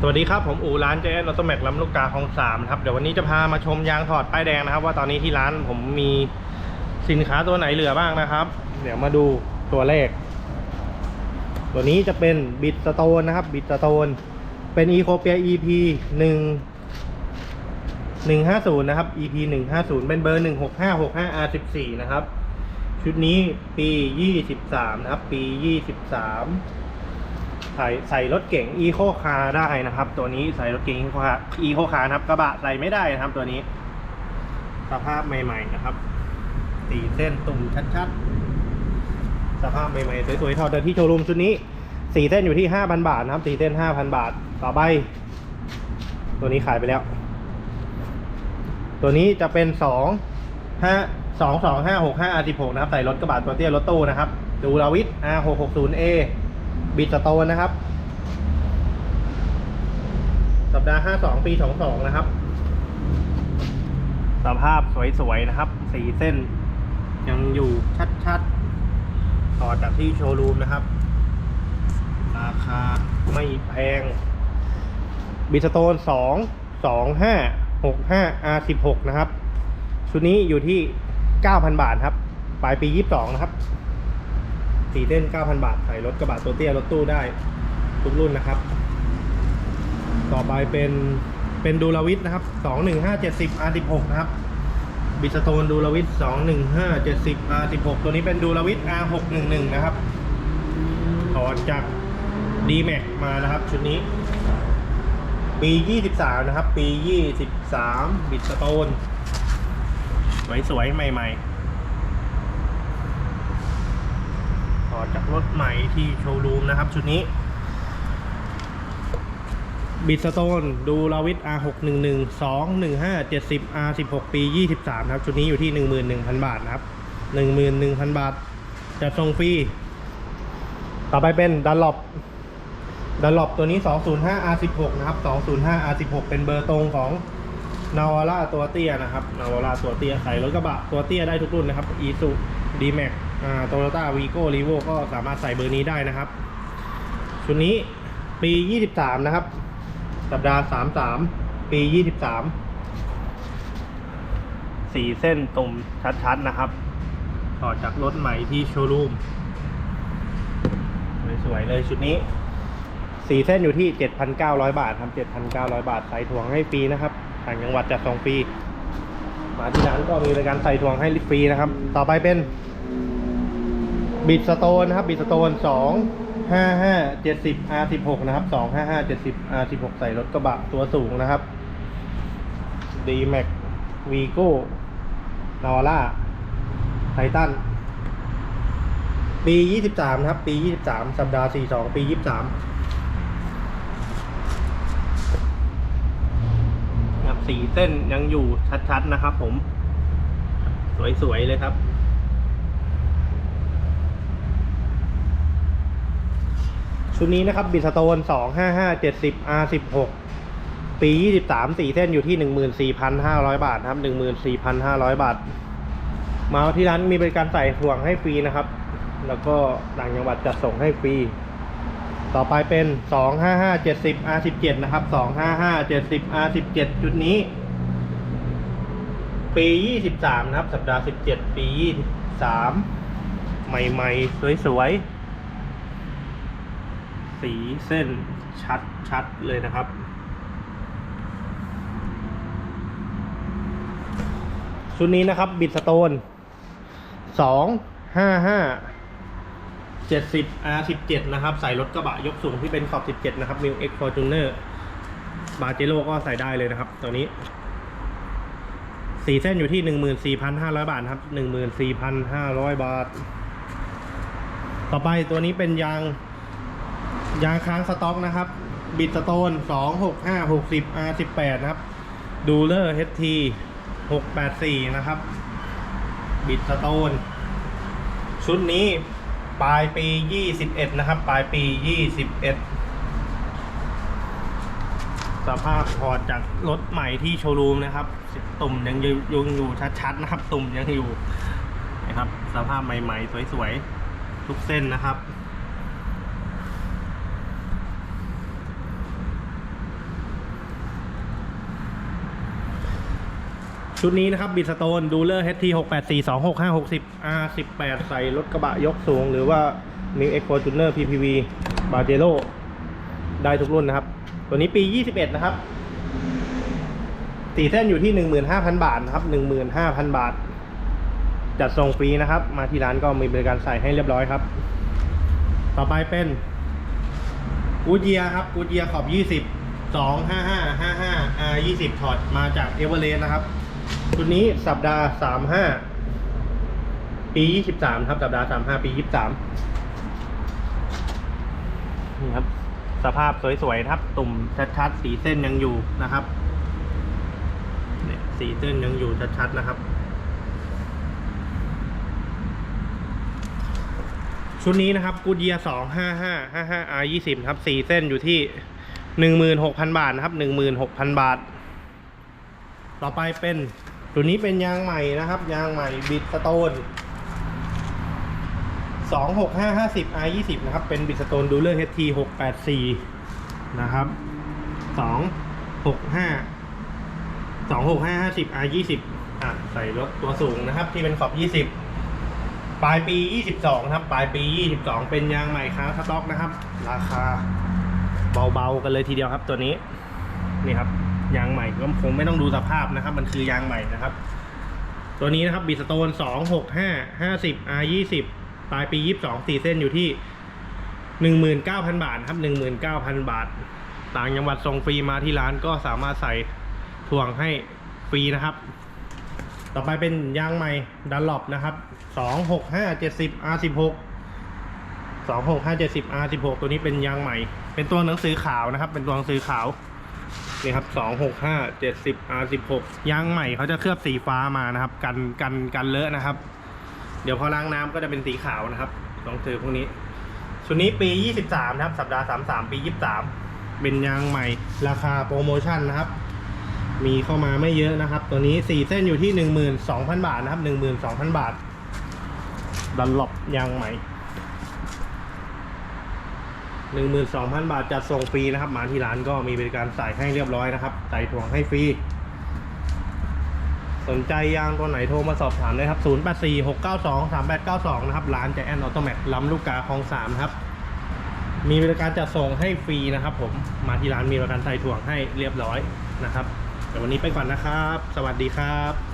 สวัสดีครับ ผมอู่ร้านเจนออโตแม็กลำลูกกาคลองสามครับ เดี๋ยววันนี้จะพามาชมยางถอดป้ายแดงนะครับ ว่าตอนนี้ที่ร้านผมมีสินค้าตัวไหนเหลือบ้างนะครับ เดี๋ยวมาดูตัวแรก ตัวนี้จะเป็นบิดสโตนนะครับ บิดสโตน เป็น e c o p i a EP หนึ่งหนึ่งห้าศูนย์นะครับ EP หนึ่งห้าศูนย์เป็นเบอร์หนึ่งหกห้าหกห้า R สิบสี่นะครับ ชุดนี้ปียี่สิบสามนะครับ ปียี่สิบสาม ใส่ใส่รถเก๋งอีโคคาร์ได้นะครับ ตัวนี้ใส่รถเก๋งอีโคคาร์อีโคคาร์นะครับกระบะใส่ไม่ได้นะครับตัวนี้สภาพใหม่ๆนะครับตีเส้นตุ่มชัดๆ สภาพใหม่ๆสวยๆถอดเดินที่โชว์รูมชุดนี้สี่เส้นอยู่ที่ห้าพันบาทนะครับสี่เส้นห้าพันบาทต่อไป ตัวนี้ขายไปแล้ว ตัวนี้จะเป็นสองห้าสองสองห้าหกห้าอาร์สิบหกนะครับ ใส่รถกระบะตัวเตี้ยรถตู้นะครับ ดูราวิท R หกหกศูนย์ A บิดสโตนนะครับ สัปดาห์ห้าสองปีสองสองนะครับ สภาพสวยๆ นะครับสีเส้น ยังอยู่ชัดๆ ต่อจากที่โชว์รูมนะครับ ราคาไม่แพงบิสโตนสองสองห้าหกห้า R สิบหกนะครับ ชุดนี้อยู่ที่เก้าพันบาทครับ ปลายปียี่สิบสองนะครับ สีเส้น9,000 บาทใส่รถกระบะตัวเตี้ยรถตู้ได้ทุกรุ่นนะครับ ต่อไปเป็นเป็นดูลาวิทนะครับ 21570 R16 นะครับ บิสโตนดูลาวิท21570 R16 ตัวนี้เป็นดูลาวิท R611 นะครับถอดจาก d m a x มานะครับ ชุดนี้ ปี 23 นะครับ ปี 23 บิสโตนสวยๆ ใหม่ ๆ อจากรถใหม่ที่โชว์รูมนะครับชุดนี้ บิสโตนดูลาวิท R611 215 70 R16 ปี 23 ครับ ชุดนี้อยู่ที่ 11,000 บาทนะครับ 11,000 บาท จะส่งฟรี ต่อไปเป็นดันล o บดันล o บตัวนี้ 205 R16 นะครับ 205 R16 เป็นเบอร์ตรงของนาวาร่าตัวเตี้ยนะครับ นาวาร่าตัวเตี้ยใส่รถกระบะตัวเตี้ยได้ทุกรุ่นนะครับอีซูดีแม็ก โตโยต้าวีโก้รีโวก็สามารถใส่เบอร์นี้ได้นะครับ ชุดนี้ปี 23 นะครับ สัปดาห์ 33 ปี 23 สีเส้นตรงชัดๆนะครับถอจากรถใหม่ที่โชว์รูม สวยๆเลยชุดนี้ สีเส้นอยู่ที่ 7,900 บาทครับ 7,900 บาท ใส่ถ่วงให้ฟรีนะครับต่างจังหวัดจะส่งฟรีมาที่ร้านก็มีบริการใส่ถ่วงให้ฟรีนะครับ ต่อไปเป็น บิดสโตนนะครับบิดสโตนสองห้าห้าเจ็ดสิบ R สิบหกนะครับสองห้าห้าเจ็ดสิบ R สิบหกใส่รถกระบะตัวสูงนะครับ D Max Vigo n a v a r a Titan ปียี่สิบสามนะครับ ปียี่สิบสามสัปดาห์สี่สองปียี่สิบสามครับสีเส้นยังอยู่ชัดๆนะครับผม สวยๆเลยครับ ชุดนี้นะครับบิสโตนสองห้าห้าเจ็ดสิบ R สิบหกปียี่สิบสามสี่เส้นอยู่ที่หนึ่งหมื่นสี่พันห้าร้อยบาทครับหนึ่งหมื่นสี่พันห้าร้อยบาท มาที่ร้านมีบริการใส่ห่วงให้ฟรีนะครับ แล้วก็ต่างจังหวัดจัดส่งให้ฟรี ต่อไปเป็นสองห้าห้าเจ็ดสิบ R สิบเจ็ดนะครับสองห้าห้าเจ็ดสิบ R สิบเจ็ดชุดนี้ ปียี่สิบสามนะครับ สัปดาห์สิบเจ็ดปียี่สิบสามใหม่ ๆ สวย ๆ สีเส้นชัดชัดเลยนะครับ ชุดนี้นะครับบิดสโตนสองห้าห้าเจ็ดสิบ R สิบเจ็ดนะครับ ใส่รถกระบะยกสูงที่เป็นขอบสิบเจ็ดนะครับมิวเอ็กฟอร์จูเนอร์บาเจโร่ก็ใส่ได้เลยนะครับตัวนี้สีเส้นอยู่ที่หนึ่งหมื่นสี่พันห้าร้อยบาทครับหนึ่งหมื่นสี่พันห้าร้อยบาท ต่อไปตัวนี้เป็นยาง ยางค้างสต็อกนะครับ บิดสโตนสองหกห้าหกสิบ R สิบแปดนะครับ ดูเลอร์ HT หกแปดสี่นะครับ บิดสโตน ชุดนี้ปลายปียี่สิบเอ็ดนะครับ ปลายปียี่สิบเอ็ดสภาพถอดจากรถใหม่ที่โชว์รูมนะครับ ตุ่มยังยังอยู่ชัดๆนะครับ ตุ่มยังอยู่นะครับ สภาพใหม่ๆ สวยๆ ทุกเส้นนะครับ ชุดนี้นะครับบิสโตนดูเลอร์ HT 6 8 4 2 6 5 6 0 R 18ใส่รถกระบะยกสูง หรือว่า New X Fortuner PPV b a j e r o ได้ทุกรุ่นนะครับ ตัวนี้ปี 21 นะครับตีเส้นอยู่ที่ 15,000 บาทนะครับ 15,000 บาท จัดส่งฟรีนะครับ มาที่ร้านก็มีบริการใส่ให้เรียบร้อยครับ ต่อไปเป็นกูเจียครับกูเจียขอบ 20 255 55 R 20 ถอดมาจากเอเวอเรสต์นะครับ ชุดนี้สัปดาห์35ปี23ครับ สัปดาห์35ปี23นี่ครับ สภาพสวยๆครับ ตุ่มชัดๆ สีเส้นยังอยู่นะครับเนี่ยสีเส้นยังอยู่ชัดๆนะครับ ชุดนี้นะครับกูเยียสองห้าห้าห้าห้า R ยี่สิบครับสี่เส้นอยู่ที่หนึ่งหมื่นหกพันบาทนะครับหนึ่งหมื่นหกพันบาท ต่อไปเป็นตัวนี้เป็นยางใหม่นะครับ ยางใหม่บิดสโตนสองหกห้าห้าสิบ R ยี่สิบนะครับ เป็นบิดสโตนดูเลอร์ HT หกแปดสี่นะครับสองหกห้าสองหกห้าห้าสิบ R ยี่สิบอะใส่รถตัวสูงนะครับ ที่เป็นขอบยี่สิบปลายปี 22 ครับ ปลายปี 22 เป็นยางใหม่ค้าสต็อกนะครับ ราคาเบาๆกันเลยทีเดียวครับตัวนี้ นี่ครับ ยางใหม่ก็คงไม่ต้องดูสภาพนะครับ มันคือยางใหม่นะครับ ตัวนี้นะครับบิสโตน265 50 R 20ปลายปี22 4เส้นอยู่ที่19,000บาทครับ19,000บาท ต่างจังหวัดส่งฟรีมาที่ร้านก็สามารถใส่ถ่วงให้ฟรีนะครับ ต่อไปเป็นยางใหม่ดันลอปนะครับ2 6 5 70 R 16 2 6 5 70 R 16ตัวนี้เป็นยางใหม่ เป็นตัวหนังสือขาวนะครับ เป็นตัวหนังสือขาว นี่ครับ2 6 5 70 R 16ยางใหม่เขาจะเคลือบสีฟ้ามานะครับ กันกันกันเลอะนะครับ เดี๋ยวพอล้างน้ำก็จะเป็นสีขาวนะครับหนังสือพวกนี้ ชุดนี้ปี23นะครับ สัปดาห์33ปี23เป็นยางใหม่ ราคาโปรโมชั่นนะครับ มีเข้ามาไม่เยอะนะครับ ตัวนี้4เส้นอยู่ที่12,000บาทนะครับ12,000บาทดันหลบยางใหม่ 12,000 บาทจัดส่งฟรีนะครับ มาที่ร้านก็มีบริการใส่ให้เรียบร้อยนะครับ ใส่ถ่วงให้ฟรี สนใจยางตัวไหนโทรมาสอบถามได้ครับ 0846923892 นะครับ ร้านใจแอนออโตแมทล้ำลูกกาคลอง3ครับ มีบริการจัดส่งให้ฟรีนะครับ ผม มาที่ร้านมีบริการใส่ถ่วงให้เรียบร้อยนะครับ แต่วันนี้ไปก่อนนะครับ สวัสดีครับ